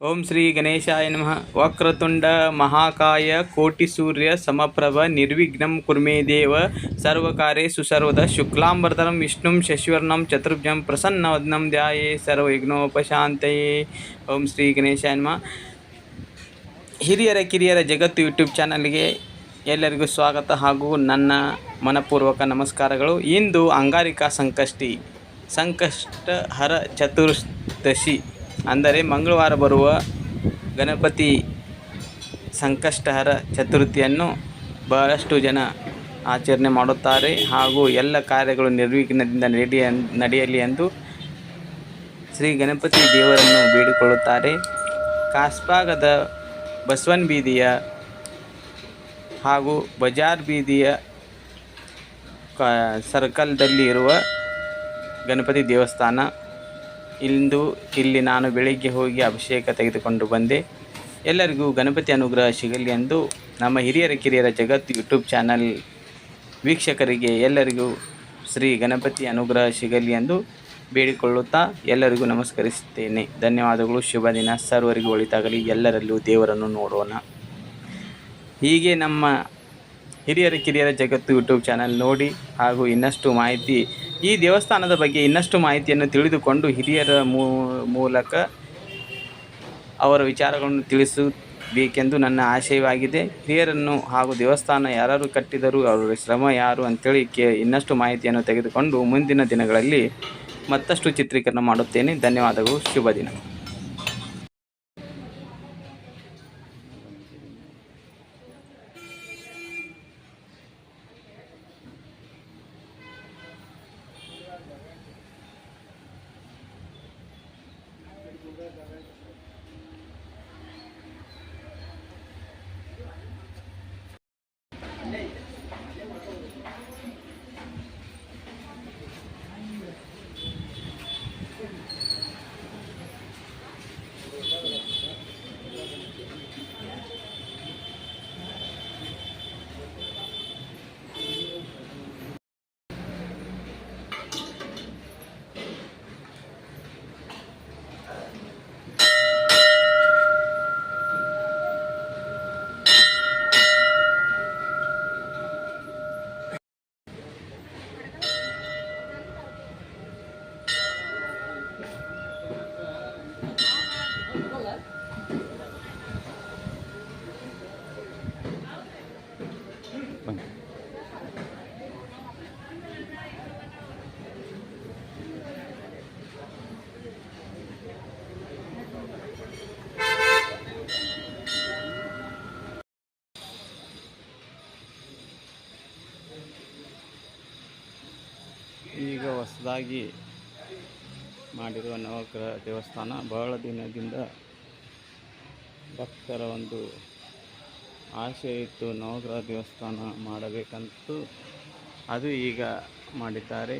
ಓಂ ಶ್ರೀ ಗಣೇಶಾಯ ನಮಃ. ವಕ್ರತುಂಡ ಮಹಾಕಾಯ ಕೋಟಿ ಸೂರ್ಯ ಸಮಪ್ರಭ ನಿರ್ವಿಘ್ನಂ ಕುರ್ಮೇ ದೇವ ಸರ್ವಕಾರೇ ಸುಸರ್ವದ ಶುಕ್ಲಾಂಬರಧರಂ ವಿಷ್ಣುಂ ಶಶಿವರ್ಣಂ ಚತುರ್ಭ್ಯಂ ಪ್ರಸನ್ನವದನಂ ಧ್ಯಾಯೇ ಸರ್ವವಿಘ್ನೋಪಶಾಂತಯೇ. ಓಂ ಶ್ರೀ ಗಣೇಶಾಯ ನಮಃ. ಹಿರಿಯರ ಕಿರಿಯರ ಜಗತ್ತು ಯೂಟ್ಯೂಬ್ ಚಾನಲ್ಗೆ ಎಲ್ಲರಿಗೂ ಸ್ವಾಗತ ಹಾಗೂ ನನ್ನ ಮನಪೂರ್ವಕ ನಮಸ್ಕಾರಗಳು. ಇಂದು ಅಂಗಾರಿಕಾ ಸಂಕಷ್ಟಿ ಸಂಕಷ್ಟ ಹರ ಚತುರ್ದಶಿ. ಅಂದರೆ ಮಂಗಳವಾರ ಬರುವ ಗಣಪತಿ ಸಂಕಷ್ಟಹರ ಚತುರ್ಥಿಯನ್ನು ಬಹಳಷ್ಟು ಜನ ಆಚರಣೆ ಮಾಡುತ್ತಾರೆ ಹಾಗೂ ಎಲ್ಲ ಕಾರ್ಯಗಳು ನಿರ್ವಿಘ್ನದಿಂದ ನಡೆಯ, ನಡೆಯಲಿ ಎಂದು ಶ್ರೀ ಗಣಪತಿ ದೇವರನ್ನು ಬೇಡಿಕೊಳ್ಳುತ್ತಾರೆ. ಕಾಸ್ಬಾಗದ ಬಸವನ್ ಬೀದಿಯ ಹಾಗೂ ಬಜಾರ್ ಬೀದಿಯ ಸರ್ಕಲ್ದಲ್ಲಿ ಇರುವ ಗಣಪತಿ ದೇವಸ್ಥಾನ ಇಂದು ಇಲ್ಲಿ ನಾನು ಬೆಳಿಗ್ಗೆ ಹೋಗಿ ಅಭಿಷೇಕ ತೆಗೆದುಕೊಂಡು ಬಂದೆ. ಎಲ್ಲರಿಗೂ ಗಣಪತಿ ಅನುಗ್ರಹ ಸಿಗಲಿ ಎಂದು ನಮ್ಮ ಹಿರಿಯರ ಕಿರಿಯರ ಜಗತ್ತು ಯೂಟ್ಯೂಬ್ ಚಾನಲ್ ವೀಕ್ಷಕರಿಗೆ ಎಲ್ಲರಿಗೂ ಶ್ರೀ ಗಣಪತಿ ಅನುಗ್ರಹ ಸಿಗಲಿ ಎಂದು ಬೇಡಿಕೊಳ್ಳುತ್ತಾ ಎಲ್ಲರಿಗೂ ನಮಸ್ಕರಿಸುತ್ತೇನೆ. ಧನ್ಯವಾದಗಳು. ಶುಭ ದಿನ. ಸರ್ವರಿಗೂ ಒಳಿತಾಗಲಿ. ಎಲ್ಲರಲ್ಲೂ ದೇವರನ್ನು ನೋಡೋಣ. ಹೀಗೆ ನಮ್ಮ ಹಿರಿಯರ ಕಿರಿಯರ ಜಗತ್ತು ಯೂಟ್ಯೂಬ್ ಚಾನಲ್ ನೋಡಿ ಹಾಗೂ ಇನ್ನಷ್ಟು ಮಾಹಿತಿ ಈ ದೇವಸ್ಥಾನದ ಬಗ್ಗೆ ಇನ್ನಷ್ಟು ಮಾಹಿತಿಯನ್ನು ತಿಳಿದುಕೊಂಡು ಹಿರಿಯರ ಮೂಲಕ ಅವರ ವಿಚಾರಗಳನ್ನು ತಿಳಿಸಬೇಕೆಂದು ನನ್ನ ಆಶಯವಾಗಿದೆ. ಹಿರಿಯರನ್ನು ಹಾಗೂ ದೇವಸ್ಥಾನ ಯಾರು ಕಟ್ಟಿದರು ಅವರ ಶ್ರಮ ಯಾರು ಅಂತೇಳಿ ಕೇ, ಇನ್ನಷ್ಟು ಮಾಹಿತಿಯನ್ನು ತೆಗೆದುಕೊಂಡು ಮುಂದಿನ ದಿನಗಳಲ್ಲಿ ಮತ್ತಷ್ಟು ಚಿತ್ರೀಕರಣ ಮಾಡುತ್ತೇನೆ. ಧನ್ಯವಾದಗಳು. ಶುಭ ದಿನ. ಈಗ ಹೊಸದಾಗಿ ಮಾಡಿರುವ ನವಗ್ರಹ ದೇವಸ್ಥಾನ ಬಹಳ ದಿನದಿಂದ ಭಕ್ತರ ಒಂದು ಆಸೆ ಇತ್ತು ನವಗ್ರಹ ದೇವಸ್ಥಾನ ಮಾಡಬೇಕಂತೂ ಅದು ಈಗ ಮಾಡಿದ್ದಾರೆ.